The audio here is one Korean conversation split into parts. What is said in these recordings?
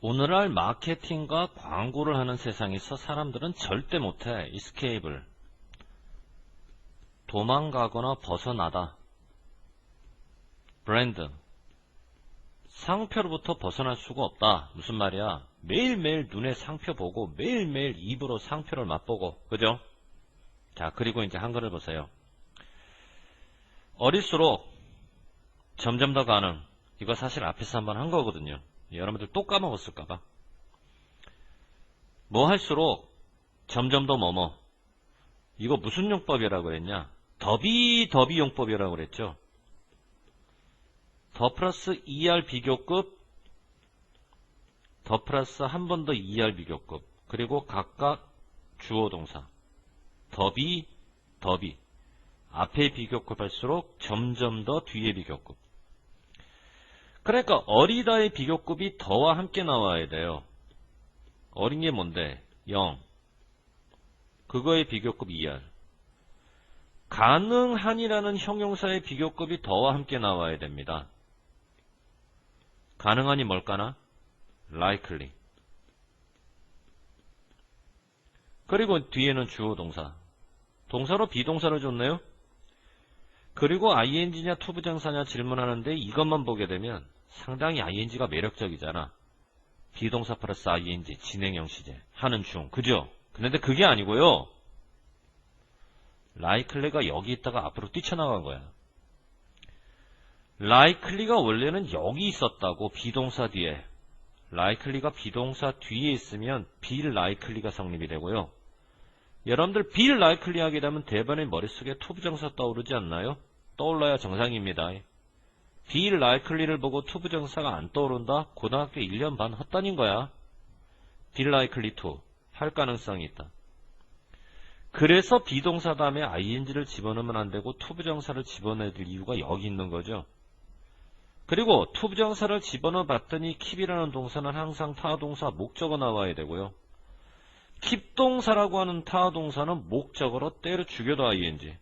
오늘날 마케팅과 광고를 하는 세상에서 사람들은 절대 못해 이스케이블 도망가거나 벗어나다. 브랜드. 상표로부터 벗어날 수가 없다. 무슨 말이야? 매일매일 눈에 상표 보고 매일매일 입으로 상표를 맛보고 그죠? 자 그리고 이제 한글을 보세요. 어릴수록 점점 더 가능 이거 사실 앞에서 한번 한 거거든요 여러분들 또 까먹었을까봐. 뭐 할수록 점점 더 뭐뭐. 이거 무슨 용법이라고 그랬냐? 더비 더비 용법이라고 그랬죠. 더 플러스 2R 비교급, 더 플러스 한 번더 2R 비교급, 그리고 각각 주어 동사. 더비, 더비. 앞에 비교급 할수록 점점 더 뒤에 비교급. 그러니까 어리다의 비교급이 더와 함께 나와야 돼요. 어린 게 뭔데? 0. 그거의 비교급 2R. 가능한이라는 형용사의 비교급이 더와 함께 나와야 됩니다. 가능한이 뭘까나? likely. 그리고 뒤에는 주어 동사. 동사로 비동사를 줬네요. 그리고 ing냐 투부정사냐 질문하는데 이것만 보게 되면 상당히 ing가 매력적이잖아. 비동사 플러스 ing, 진행형 시제, 하는 중, 그죠? 그런데 그게 아니고요. 라이클리가 여기 있다가 앞으로 뛰쳐나간 거야. 라이클리가 원래는 여기 있었다고, 비동사 뒤에. 라이클리가 비동사 뒤에 있으면 빌 라이클리가 성립이 되고요. 여러분들 빌 라이클리 하게 되면 대번에 머릿속에 투부정사 떠오르지 않나요? 떠올라야 정상입니다. 빌 라이클리를 보고 투부 정사가 안 떠오른다? 고등학교 1년 반 헛다닌 거야. 빌 라이클리 투. 할 가능성이 있다. 그래서 비동사 다음에 ing를 집어넣으면 안 되고 투부정사를 집어넣을 이유가 여기 있는 거죠. 그리고 투부정사를 집어넣어 봤더니 킵이라는 동사는 항상 타동사 목적어 나와야 되고요. 킵동사라고 하는 타동사는 목적어로 때려 죽여도 ing.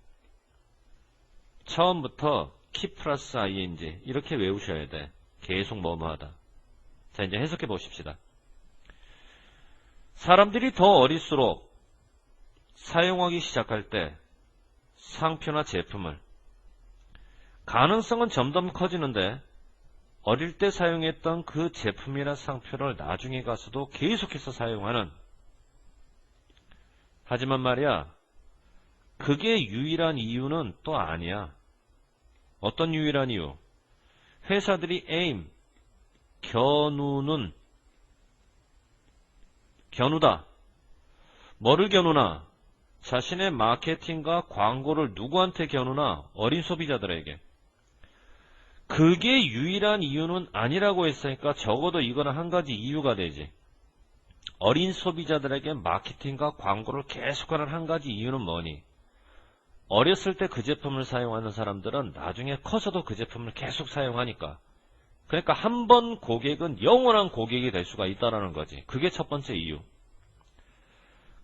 처음부터 키 플러스 ing 이렇게 외우셔야 돼. 계속 뭐뭐하다. 자 이제 해석해 보십시다. 사람들이 더 어릴수록 사용하기 시작할 때 상표나 제품을 가능성은 점점 커지는데 어릴 때 사용했던 그 제품이나 상표를 나중에 가서도 계속해서 사용하는 하지만 말이야 그게 유일한 이유는 또 아니야. 어떤 유일한 이유? 회사들이 aim, 견우는 견우다. 뭐를 견우나? 자신의 마케팅과 광고를 누구한테 견우나? 어린 소비자들에게. 그게 유일한 이유는 아니라고 했으니까 적어도 이거는 한 가지 이유가 되지. 어린 소비자들에게 마케팅과 광고를 계속하는 한 가지 이유는 뭐니? 어렸을 때 그 제품을 사용하는 사람들은 나중에 커서도 그 제품을 계속 사용하니까. 그러니까 한 번 고객은 영원한 고객이 될 수가 있다는 거지. 그게 첫 번째 이유.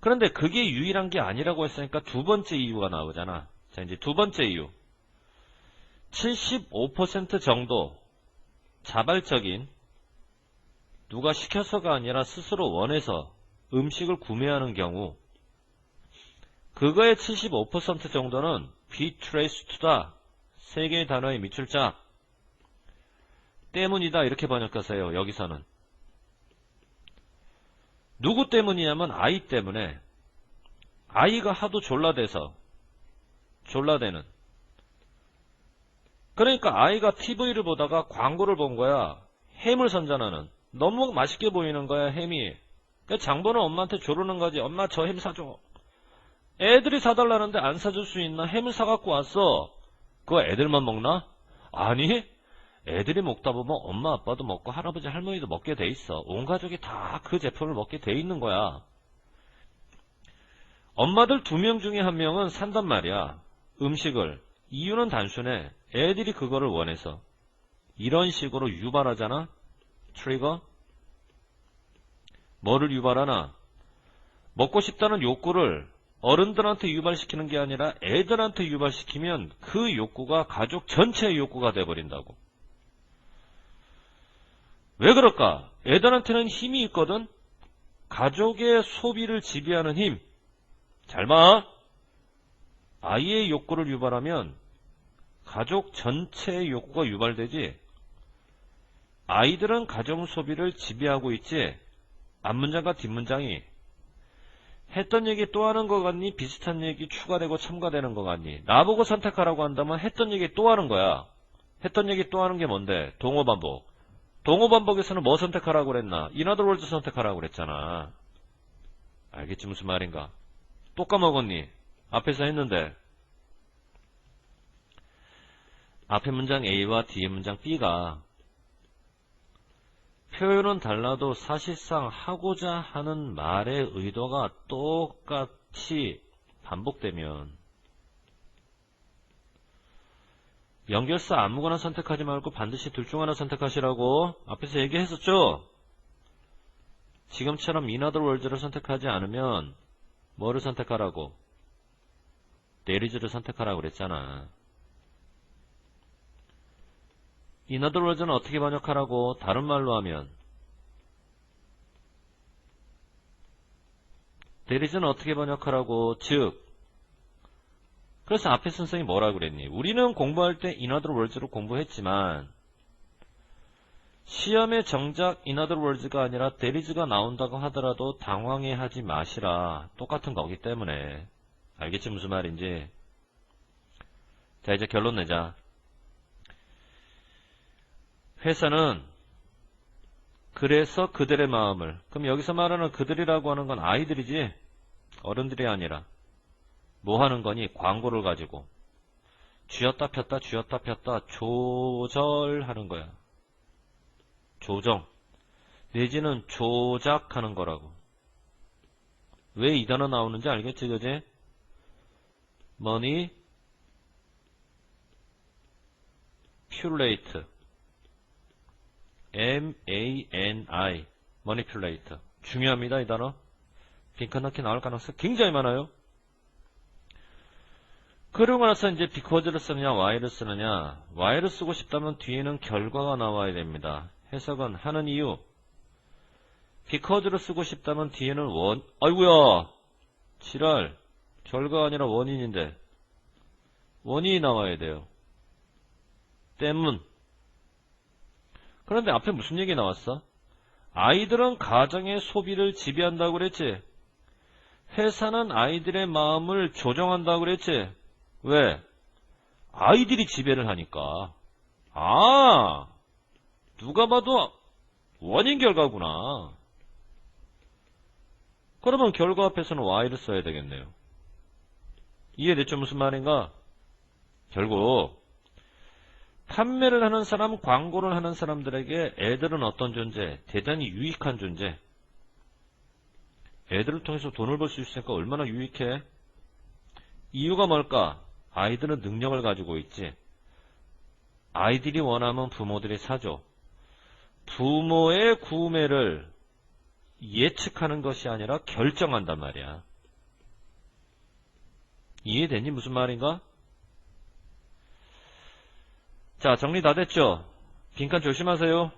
그런데 그게 유일한 게 아니라고 했으니까 두 번째 이유가 나오잖아. 자, 이제 두 번째 이유. 75% 정도 자발적인 누가 시켜서가 아니라 스스로 원해서 음식을 구매하는 경우 그거의 75% 정도는 be traced to다. 세 개의 단어의 밑줄짝 때문이다. 이렇게 번역하세요. 여기서는. 누구 때문이냐면 아이 때문에 아이가 하도 졸라대서 졸라대는. 그러니까 아이가 TV를 보다가 광고를 본 거야. 햄을 선전하는. 너무 맛있게 보이는 거야 햄이. 그러니까 장보는 엄마한테 조르는 거지. 엄마 저 햄 사줘 애들이 사달라는데 안 사줄 수 있나? 햄을 사갖고 왔어. 그거 애들만 먹나? 아니, 애들이 먹다 보면 엄마 아빠도 먹고 할아버지 할머니도 먹게 돼 있어. 온 가족이 다 그 제품을 먹게 돼 있는 거야. 엄마들 두 명 중에 한 명은 산단 말이야. 음식을. 이유는 단순해. 애들이 그거를 원해서. 이런 식으로 유발하잖아? 트리거? 뭐를 유발하나? 먹고 싶다는 욕구를 어른들한테 유발시키는 게 아니라 애들한테 유발시키면 그 욕구가 가족 전체의 욕구가 돼버린다고. 왜 그럴까? 애들한테는 힘이 있거든? 가족의 소비를 지배하는 힘. 잘 봐. 아이의 욕구를 유발하면 가족 전체의 욕구가 유발되지. 아이들은 가정 소비를 지배하고 있지. 앞문장과 뒷문장이 했던 얘기 또 하는 것 같니? 비슷한 얘기 추가되고 첨가되는 것 같니? 나보고 선택하라고 한다면 했던 얘기 또 하는 거야. 했던 얘기 또 하는 게 뭔데? 동호 반복. 동호 반복에서는 뭐 선택하라고 그랬나? 인하더 월드 선택하라고 그랬잖아. 알겠지 무슨 말인가? 또 까먹었니? 앞에서 했는데. 앞에 문장 A와 뒤에 문장 B가 표현은 달라도 사실상 하고자 하는 말의 의도가 똑같이 반복되면 연결사 아무거나 선택하지 말고 반드시 둘 중 하나 선택하시라고 앞에서 얘기했었죠? 지금처럼 인하더 월드를 선택하지 않으면 뭐를 선택하라고? 데리즈를 선택하라고 그랬잖아. 인하더 월드는 어떻게 번역하라고? 다른 말로 하면 데리즈는 어떻게 번역하라고? 즉 그래서 앞에 선생이 뭐라 그랬니? 우리는 공부할 때 인하더 월드로 공부했지만 시험에 정작 인하더 월드가 아니라 데리즈가 나온다고 하더라도 당황해 하지 마시라. 똑같은 거기 때문에. 알겠지 무슨 말인지. 자 이제 결론 내자. 회사는 그래서 그들의 마음을 그럼 여기서 말하는 그들이라고 하는 건 아이들이지? 어른들이 아니라. 뭐 하는 거니? 광고를 가지고. 쥐었다 폈다 쥐었다 폈다 조절하는 거야. 조정. 내지는 조작하는 거라고. 왜 이 단어 나오는지 알겠지 그지? money 퓰레이트 M-A-N-I manipulate 중요합니다 이 단어. 빈칸 넣기 나올 가능성 굉장히 많아요. 그러고 나서 이제 비커즈를 쓰느냐 why를 쓰느냐. why를 쓰고 싶다면 뒤에는 결과가 나와야 됩니다. 해석은 하는 이유. 비커즈를 쓰고 싶다면 뒤에는 원 아이구야! 지랄. 결과가 아니라 원인인데. 원인이 나와야 돼요. 때문 그런데 앞에 무슨 얘기 나왔어? 아이들은 가정의 소비를 지배한다고 그랬지. 회사는 아이들의 마음을 조정한다고 그랬지. 왜? 아이들이 지배를 하니까. 아, 누가 봐도 원인 결과구나. 그러면 결과 앞에서는 y를 써야 되겠네요. 이해됐죠? 무슨 말인가? 결국 판매를 하는 사람, 광고를 하는 사람들에게 애들은 어떤 존재? 대단히 유익한 존재. 애들을 통해서 돈을 벌 수 있으니까 얼마나 유익해? 이유가 뭘까? 아이들은 능력을 가지고 있지. 아이들이 원하면 부모들이 사줘. 부모의 구매를 예측하는 것이 아니라 결정한단 말이야. 이해되니? 무슨 말인가? 자, 정리 다 됐죠? 빈칸 조심하세요.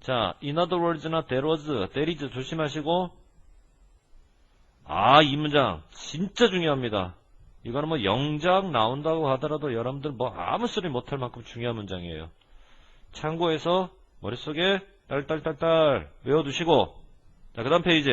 자, in other words나 there was, there is 조심하시고 아, 이 문장 진짜 중요합니다. 이거는 뭐 영작 나온다고 하더라도 여러분들 뭐 아무 소리 못할 만큼 중요한 문장이에요. 참고해서 머릿속에 딸딸딸딸 외워두시고 자, 그 다음 페이지